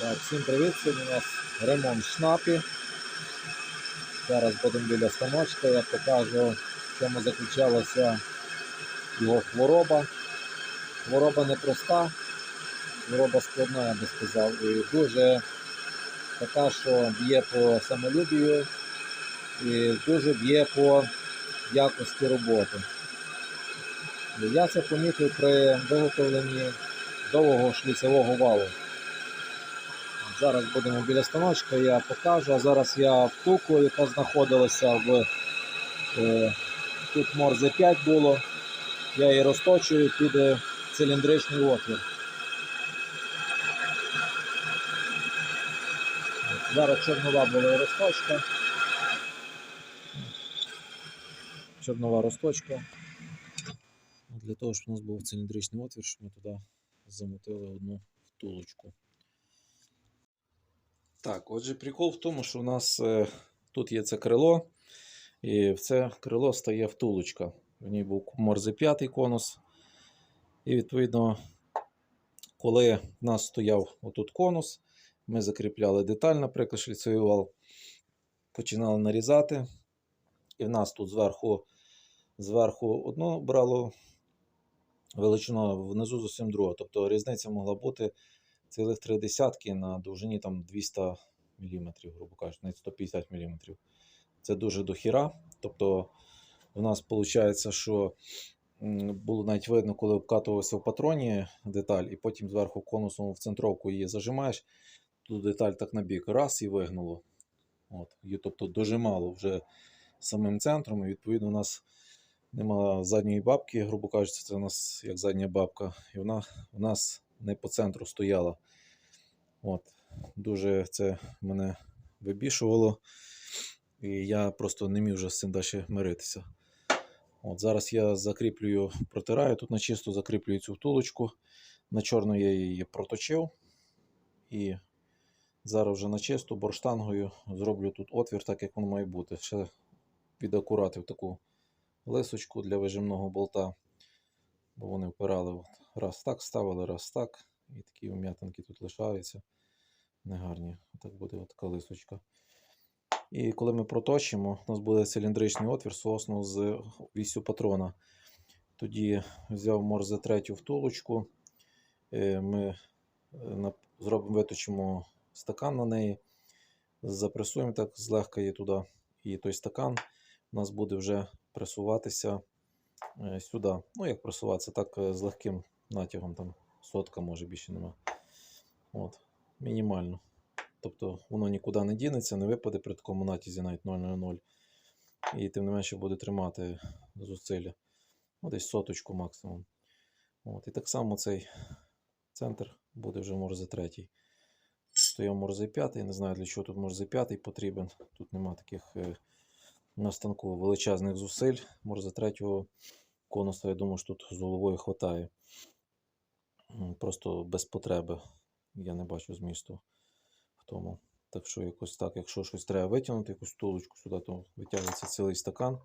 Так, всім привіт! Сьогодні у нас ремонт шнапі. Зараз будемо біля станочка, я покажу, в чому заключалася його хвороба. Хвороба непроста, хвороба складна, я би сказав. І дуже така, що б'є по самолюбію і дуже б'є по якості роботи. Я це помітив при виготовленні довгого шліцевого валу. Зараз будемо біля станочка, я покажу. А зараз я втулку, яка знаходилася в е, тут морзе 5 було. Я її розточую під е, циліндричний отвір. Зараз чорнова була розточка. Чорнова розточка. Для того, щоб у нас був циліндричний отвір, щоб ми туди замотили одну втулочку. Так, отже, прикол в тому, що у нас е, тут є це крило, і в це крило стає втулочка. В ній був морзе 5 конус. І відповідно, коли в нас стояв отут конус, ми закріпляли деталь, наприклад, шліцевий починали нарізати. І в нас тут зверху, зверху одно брало величину, внизу зовсім друга. Тобто різниця могла бути цілих три десятки на довжині там 200 мм, грубо кажучи, навіть 150 мм. Це дуже дохіра. Тобто у нас виходить, що було навіть видно, коли обкатувався в патроні деталь, і потім зверху конусом в центровку її зажимаєш, тут деталь так на бік, раз і вигнуло. От. І, тобто дожимало вже самим центром, і відповідно у нас нема задньої бабки, грубо кажучи, це у нас як задня бабка, і вона у нас не по центру стояла. От. Дуже це мене вибішувало. І я просто не міг вже з цим далі миритися. От Зараз я закріплюю, протираю, тут на чисто закріплюю цю втулочку. На чорну я її проточив. І зараз вже на чисту борштангою зроблю тут отвір, так як воно має бути. Ще підакуратив таку лисочку для вижимного болта. Бо вони впирали от, раз так ставили, раз так. І такі вм'ятинки тут лишаються. Негарні. Так буде така лисочка. І коли ми проточимо, у нас буде циліндричний отвір соосно з вісю патрона. Тоді взяв морзе третю втулочку. е, Ми е, зробимо, виточимо стакан на неї, запресуємо так злегка її туди. І той стакан у нас буде вже пресуватися е, сюди. Ну, як пресуватися, так з легким натягом, там сотка, може більше нема. От, мінімально. Тобто воно нікуди не дінеться, не випаде при такому натязі навіть 0,00. І тим не менше буде тримати зусилля. Ну, десь соточку максимум. От, і так само цей центр буде вже морзе третій. Стояв морзе п'ятий, не знаю для чого тут морзе п'ятий потрібен. Тут нема таких е, на станку величезних зусиль. Морзе третього конуса, я думаю, що тут з головою хватає. Просто без потреби. Я не бачу змісту в тому. Так що якось так, якщо щось треба витягнути, якусь втулочку сюди, то витягується цілий стакан,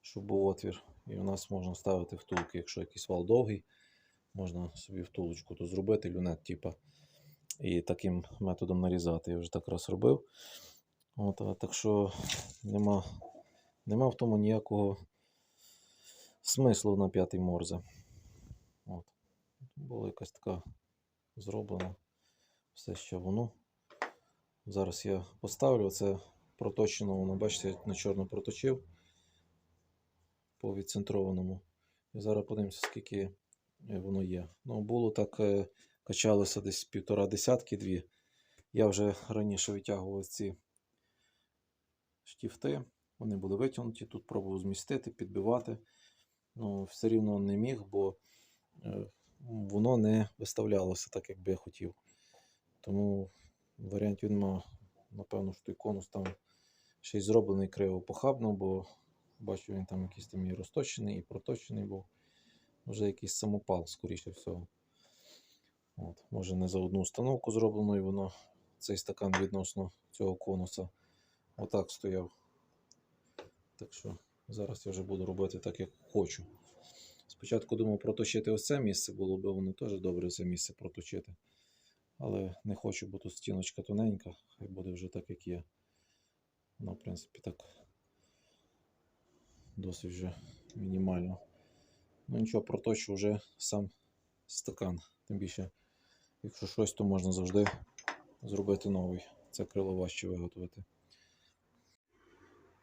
щоб був отвір. І у нас можна ставити втулки, якщо якийсь вал довгий, можна собі втулочку тут зробити, люнет, типа, і таким методом нарізати. Я вже так раз робив. От, а, так що нема, нема в тому ніякого смислу на п'ятий морзе. Була якась така зроблена все ще воно. Зараз я поставлю це проточено, воно, бачите, на чорно проточив по відцентрованому. І зараз подивимося, скільки е, воно є. Ну, було так, е, качалося десь півтора десятки дві. Я вже раніше витягував ці штіфти. Вони були витягнуті, тут пробував змістити, підбивати. Ну, все рівно не міг, бо е, воно не виставлялося так, як би я хотів. Тому варіантів нема. Напевно, що той конус там ще й зроблений криво похабно, бо бачу, він там якийсь там і розточений, і проточений був. Вже якийсь самопал, скоріше всього. От. Може не за одну установку зроблено, і воно цей стакан відносно цього конуса отак стояв. Так що зараз я вже буду робити так, як хочу. Спочатку думав проточити ось це місце, було б воно теж добре це місце проточити. Але не хочу, бо тут стіночка тоненька, хай буде вже так, як є. Вона, в принципі, так досить вже мінімально. Ну нічого, проточу вже сам стакан. Тим більше, якщо щось, то можна завжди зробити новий. Це крило важче виготовити.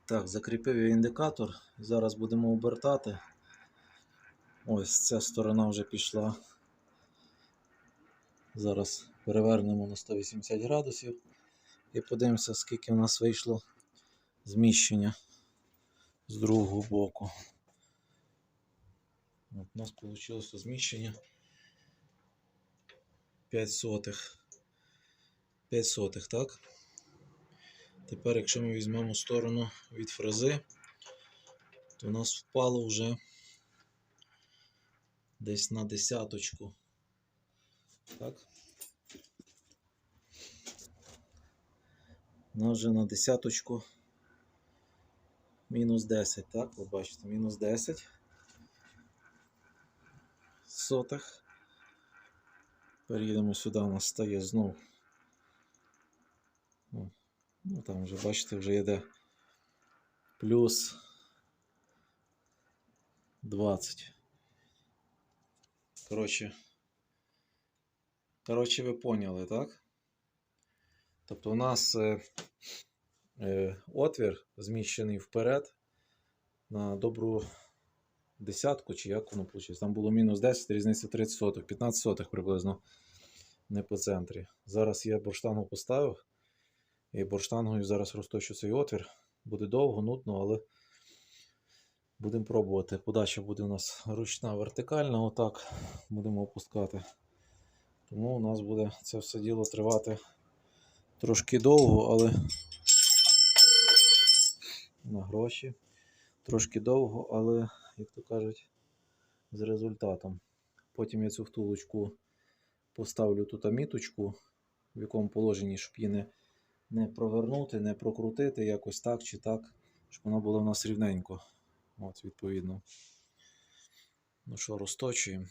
Так, закріпив я індикатор. Зараз будемо обертати. Ось ця сторона вже пішла. Зараз перевернемо на 180 градусів і подивимося, скільки в нас вийшло зміщення з другого боку. От, у нас вийшло зміщення 5 сотих. 5 сотих, так? Тепер, якщо ми візьмемо сторону від фрези, то у нас впало вже десь на десяточку. Так? У нас вже на десяточку мінус 10, так? Ви бачите, мінус 10 сотих. Переїдемо сюди, у нас стає знов. Ну, ну там вже, бачите, вже йде плюс 20. Коротше, коротше, ви поняли, так? Тобто у нас е, е, отвір зміщений вперед на добру десятку, чи як воно вийшло. Там було мінус 10, різниця 30 сотих, 15 сотих приблизно не по центрі. Зараз я бурштангу поставив. І бурштангою зараз розточу цей отвір. Буде довго, нудно, але будемо пробувати. Подача буде у нас ручна вертикальна, отак будемо опускати. Тому у нас буде це все діло тривати трошки довго, але на гроші. Трошки довго, але, як то кажуть, з результатом. Потім я цю втулочку поставлю тут міточку, в якому положенні, щоб її не, не провернути, не прокрутити якось так чи так, щоб вона була в нас рівненько. От, відповідно. Ну що, розточуємо.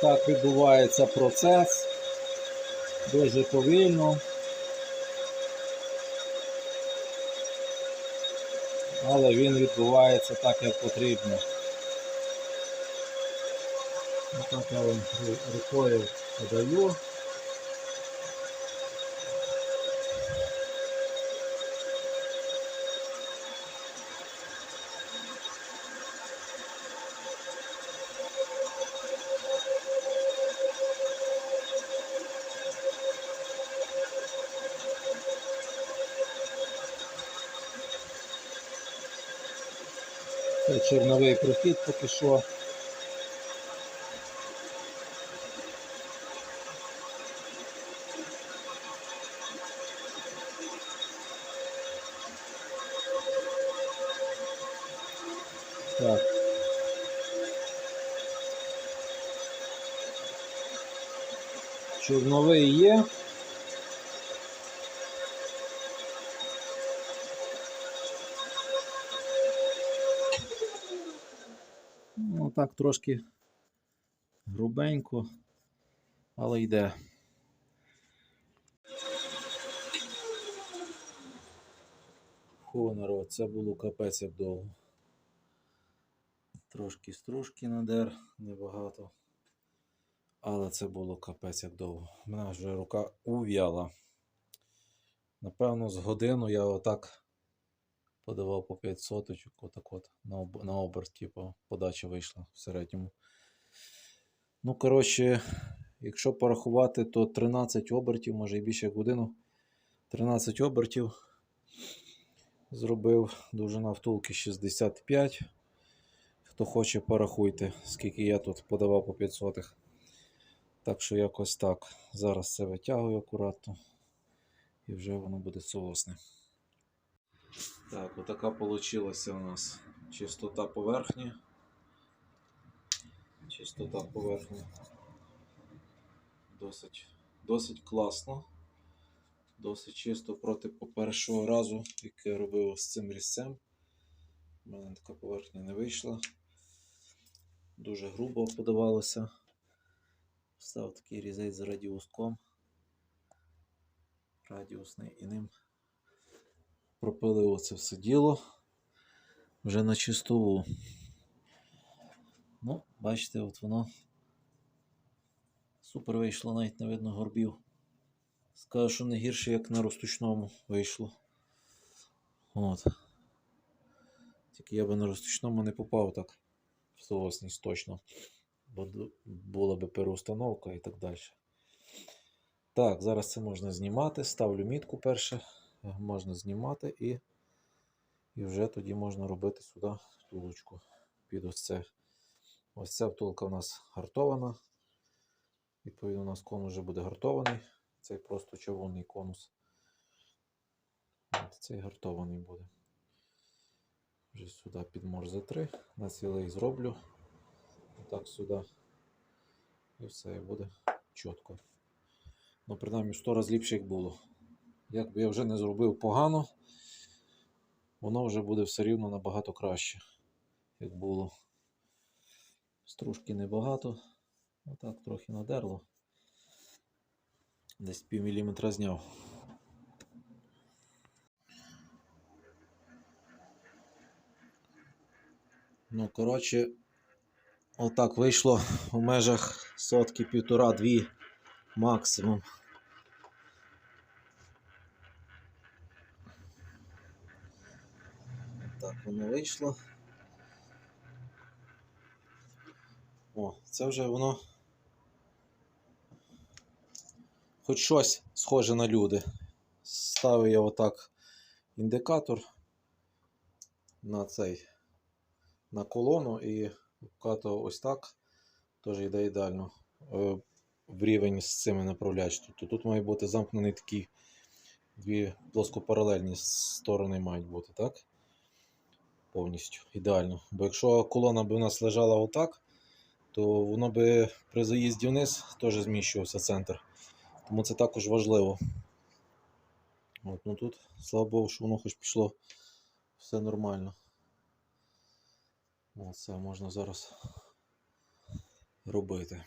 Так відбувається процес. Дуже повільно. Але він відбувається так, як потрібно. Отак я вам рукою подаю. Це чорновий прохід поки що. Так. Чорновий є. Так трошки грубенько, але йде. Народ, це було капець як довго. Трошки стружки надер, небагато. Але це було капець як довго. У мене вже рука ув'яла. Напевно, з годину я отак подавав по 5 соточок, отак от на, об, на оберт, типу, подача вийшла в середньому. Ну, коротше, якщо порахувати, то 13 обертів, може і більше як годину. 13 обертів зробив довжина втулки 65. Хто хоче, порахуйте, скільки я тут подавав по 5 сотих. Так що якось так. Зараз це витягую акуратно. І вже воно буде соусне. Так, отака получилася у нас чистота поверхні. Чистота поверхні. Досить, досить класно. Досить чисто проти першого разу, який я робив з цим різцем. У мене така поверхня не вийшла. Дуже грубо подавалося. Став такий різець з радіуском. Радіусний і ним пропили оце все діло вже на чистову. Ну, бачите, от воно супер вийшло, навіть не видно горбів. Скажу, що не гірше, як на розтучному вийшло. От. Тільки я би на розтучному не попав так в соосність точно. Бо була би переустановка і так далі. Так, зараз це можна знімати. Ставлю мітку перше. Можна знімати і, і вже тоді можна робити сюди втулочку під ось це. Ось ця втулка у нас гартована. Відповідно, у нас конус вже буде гартований. Цей просто червоний конус. От цей гартований буде. Вже сюди під морзе 3. На цілий зроблю. Отак сюди. І все, і буде чітко. Ну, принаймні, в 100 разів ліпше, як було. Як би я вже не зробив погано, воно вже буде все рівно набагато краще, як було. Стружки небагато. Отак трохи надерло. Десь пів міліметра зняв. Ну, коротше, отак вийшло у межах сотки півтора-дві максимум. Воно вийшло. О, це вже воно. Хоч щось схоже на люди. Ставив я отак індикатор на цей на колону і вкатував ось так. Теж йде ідеально е, в рівень з цими направляч. Тобто тут має бути замкнений такий дві плоскопаралельні сторони мають бути, так? Повністю ідеально. Бо якщо колона б у нас лежала отак, то воно би при заїзді вниз теж зміщувався центр. Тому це також важливо. От, ну тут, слава Богу, що воно хоч пішло все нормально. Оце можна зараз робити.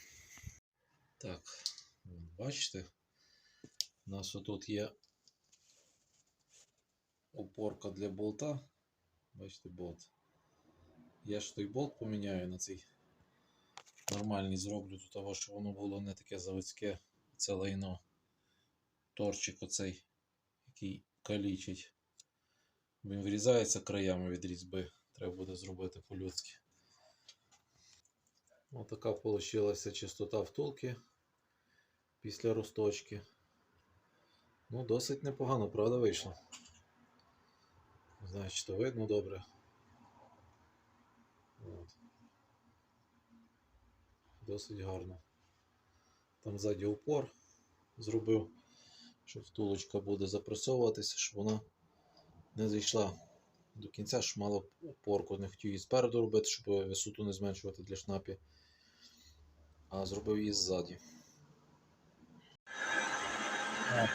Так, бачите, у нас отут є опорка для болта. Бачите, болт. Я ж той болт поміняю на цей нормальний зроблю до того, щоб воно було не таке заводське це лайно. Торчик оцей, який калічить. Він вирізається краями від різьби. Треба буде зробити по-людськи. Ось така вийшла чистота втулки після розточки. Ну, досить непогано, правда, вийшло. Чи то видно добре. От. Досить гарно. Там ззаді упор зробив, що втулочка буде запресовуватися, щоб вона не зайшла до кінця, щоб мала упорку. Не хотів її спереду робити, щоб висоту не зменшувати для шнапі, а зробив її ззаді.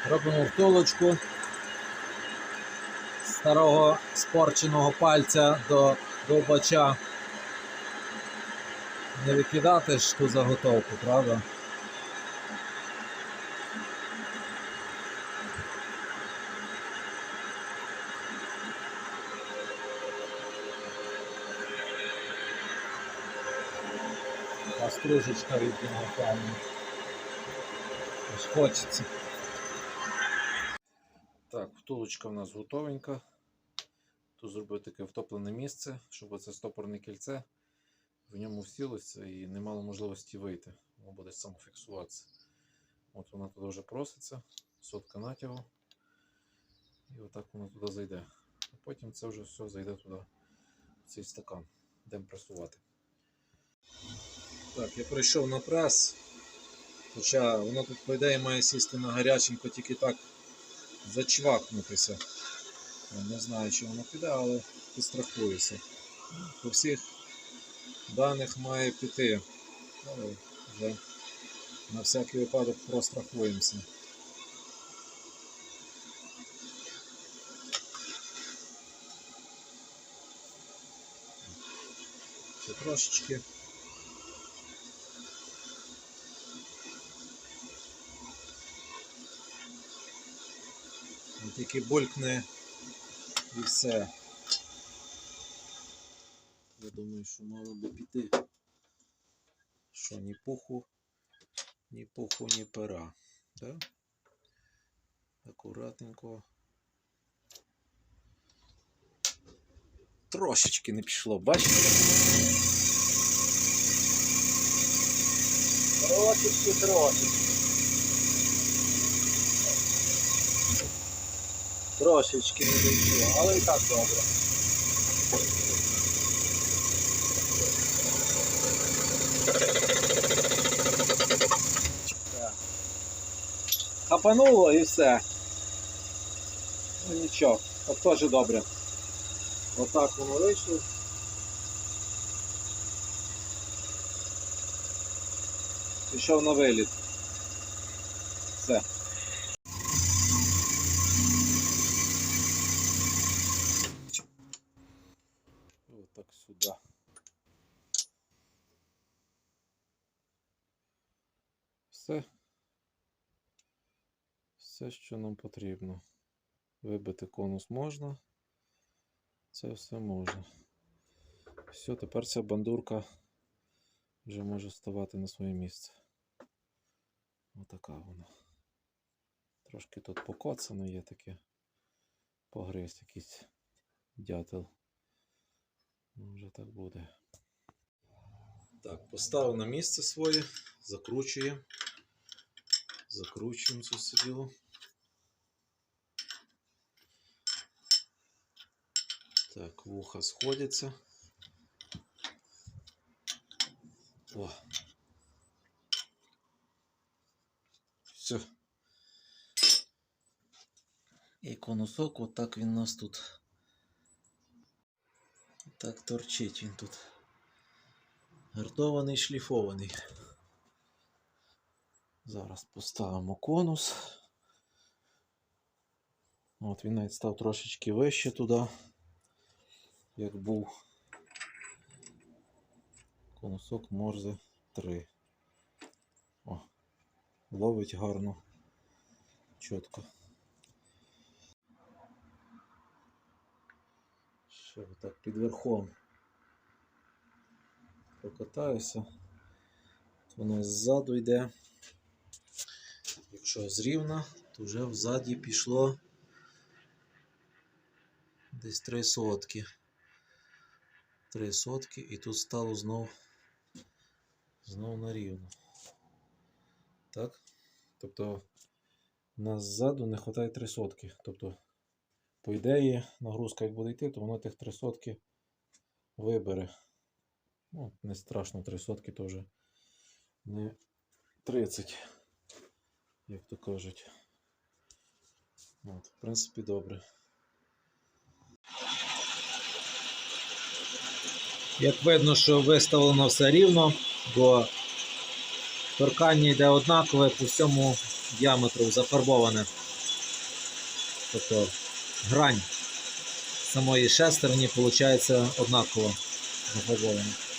Робимо втулочку старого спорченого пальця до довбача. Не викидати ж ту заготовку, правда? Та стружечка від нього певно. Ось хочеться. Так, втулочка в нас готовенька. Тут зробив таке втоплене місце, щоб оце стопорне кільце в ньому всілося і не мало можливості вийти. Воно буде самофіксуватися. От вона туди вже проситься, сотка натягу. І отак воно туди зайде. А потім це вже все зайде туди, в цей стакан, будемо пресувати. Так, я прийшов на прес. Хоча воно тут, по ідеї, має сісти на гаряченько, тільки так зачвакнутися. Не знаю, чи воно піде, але підстрахуюся. По всіх даних має піти. Але вже на всякий випадок прострахуємося. Ще трошечки. Тільки булькне і все. Я думаю, що мало би піти. Що ні пуху, ні пуху, ні пера. Да? Акуратненько. Трошечки не пішло, бачите? Трошечки, трошечки. Трошечки не дійшло, але і так добре. Так. Хапануло і все. Ну нічого, от теж добре. Отак воно вийшло. Пішов на виліт. Все. Отак сюди. Все. Все, що нам потрібно. Вибити конус можна. Це все можна. Все, тепер ця бандурка вже може ставати на своє місце. Отака вона. Трошки тут покоцано є таке. Погриз якийсь дятел. Ну, вже так буде. Так, поставив на місце своє, закручуємо. Закручуємо це все діло. Так, вуха сходяться. О. Все. І конусок, отак він у нас тут. Так торчить він тут. Гартований, шліфований. Зараз поставимо конус. От він навіть став трошечки вище туди, як був. Конусок Морзе 3. О, ловить гарно, чітко. Ще отак під верхом прокатаюся. Воно ззаду йде. Якщо зрівна, то вже взаді пішло десь 3 сотки. 3 сотки і тут стало знов знов на рівно. Так? Тобто нас ззаду не вистачає 3 сотки. Тобто, по ідеї, нагрузка як буде йти, то воно тих 3 сотки вибере. Ну, не страшно 3 сотки теж не 30, як то кажуть. От, в принципі, добре. Як видно, що виставлено все рівно, бо торкання йде однакове по всьому діаметру зафарбоване. Тобто грань самої шестерні виходить однаково зафарбована.